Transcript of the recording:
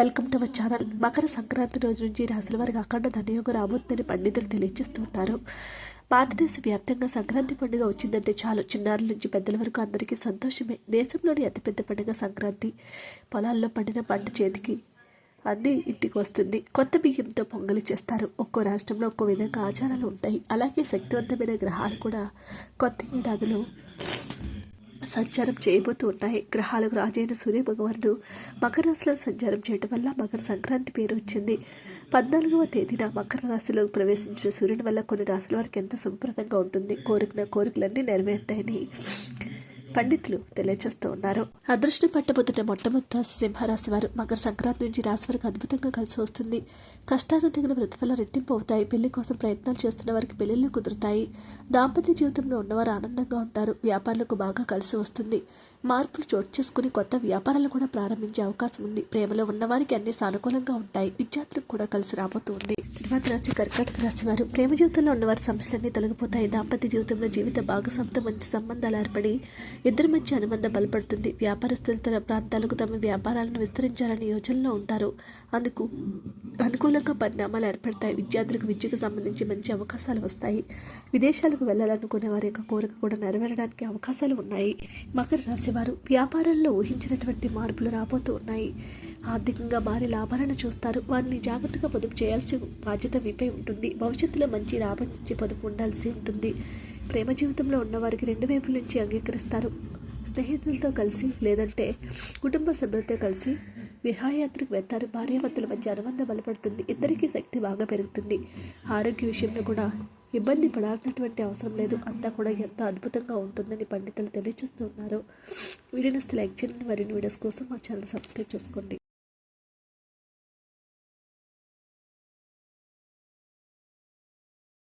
Welcome to our channel. Makar Sankranti రోజు నుంచి రాశుల వారికి అఖండ ధనయోగం రాబోతుందని పండితులు తెలియజేస్తుంటారు. భారతదేశ వ్యాప్తంగా సంక్రాంతి పండుగ వచ్చిందంటే చాలు. చిన్నారుల నుంచి పెద్దల వరకు అందరికీ సంతోషమే. దేశంలోని అతిపెద్ద పండుగ సంక్రాంతి. పొలాల్లో పండిన పంట చేతికి అన్నీ ఇంటికి వస్తుంది. కొత్త బియ్యంతో పొంగలి చేస్తారు. ఒక్కో రాష్ట్రంలో ఒక్కో విధంగా ఆచారాలు ఉంటాయి. అలాగే శక్తివంతమైన గ్రహాలు కూడా కొత్త ఏడాదిలో సంచారం చేయబోతూ ఉన్నాయి. గ్రహాలకు రాజైన సూర్య భగవానుడు మకర రాశిలో సంచారం చేయడం వల్ల మకర సంక్రాంతి పేరు వచ్చింది. పద్నాలుగవ తేదీన మకర రాశిలో ప్రవేశించిన సూర్యుని వల్ల కొన్ని రాశుల వారికి ఎంతో సంప్రదంగా ఉంటుంది. కోరికన కోరికలన్నీ నెరవేరుతాయని పండితులు తెలియజేస్తూ ఉన్నారు. అదృష్టం పట్టబోతున్న మొట్టమొదటి రాశి సింహరాశి వారు మకర సంక్రాంతి నుంచి రాశి వారికి అద్భుతంగా కలిసి వస్తుంది. కష్టాలు తగిన ప్రతిఫలం రెట్టింపు అవుతాయి. పెళ్ళి కోసం ప్రయత్నాలు చేస్తున్న వారికి పెళ్ళిళ్ళు కుదురుతాయి. దాంపత్య జీవితంలో ఉన్నవారు ఆనందంగా ఉంటారు. వ్యాపారులకు బాగా కలిసి వస్తుంది. మార్పులు చోటు చేసుకుని కొత్త వ్యాపారాలు కూడా ప్రారంభించే అవకాశం ఉంది. ప్రేమలో ఉన్నవారికి అన్ని సానుకూలంగా ఉంటాయి. విద్యార్థులకు కూడా కలిసి రాబోతుంది. తర్వాత రాశి కర్కాటక రాశి వారు. ప్రేమ జీవితంలో ఉన్నవారి సమస్యలన్నీ తొలగిపోతాయి. దాంపత్య జీవితంలో జీవిత భాగస్వామితో మంచి సంబంధాలు ఏర్పడి ఇద్దరి మధ్య అనుబంధం బలపడుతుంది. వ్యాపారస్తులు తన ప్రాంతాలకు తమ వ్యాపారాలను విస్తరించాలని యోచనలో ఉంటారు. అందుకు అనుకూలంగా పరిణామాలు ఏర్పడతాయి. విద్యార్థులకు విద్యకు సంబంధించి మంచి అవకాశాలు వస్తాయి. విదేశాలకు వెళ్ళాలనుకునే వారి యొక్క కోరిక కూడా నెరవేరడానికి అవకాశాలు ఉన్నాయి. మకర రాశివారు వ్యాపారంలో వ్యాపారాల్లో ఊహించినటువంటి మార్పులు రాబోతూ ఉన్నాయి. ఆర్థికంగా భారీ లాభాలను చూస్తారు. వారిని జాగ్రత్తగా పొదుపు చేయాల్సి బాధ్యత మీపై ఉంటుంది. భవిష్యత్తులో మంచి రాబడి నుంచి పొదుపు ఉండాల్సి ఉంటుంది. ప్రేమ జీవితంలో ఉన్నవారికి రెండు వైపుల నుంచి అంగీకరిస్తారు. స్నేహితులతో కలిసి లేదంటే కుటుంబ సభ్యులతో కలిసి విహాయాత్రకు వెళ్తారు. భార్యాభర్తల మధ్య అనుబంధం బలపడుతుంది. ఇద్దరికీ శక్తి బాగా పెరుగుతుంది. ఆరోగ్య విషయంలో కూడా ఇబ్బంది పడాల్సినటువంటి అవసరం లేదు. అంతా కూడా ఎంత అద్భుతంగా ఉంటుందని పండితులు తెలియజేస్తున్నారు. వీడియోని లైక్ చేయండి మరిన్ని వీడియోస్ కోసం మా ఛానల్ సబ్స్క్రైబ్ చేసుకోండి.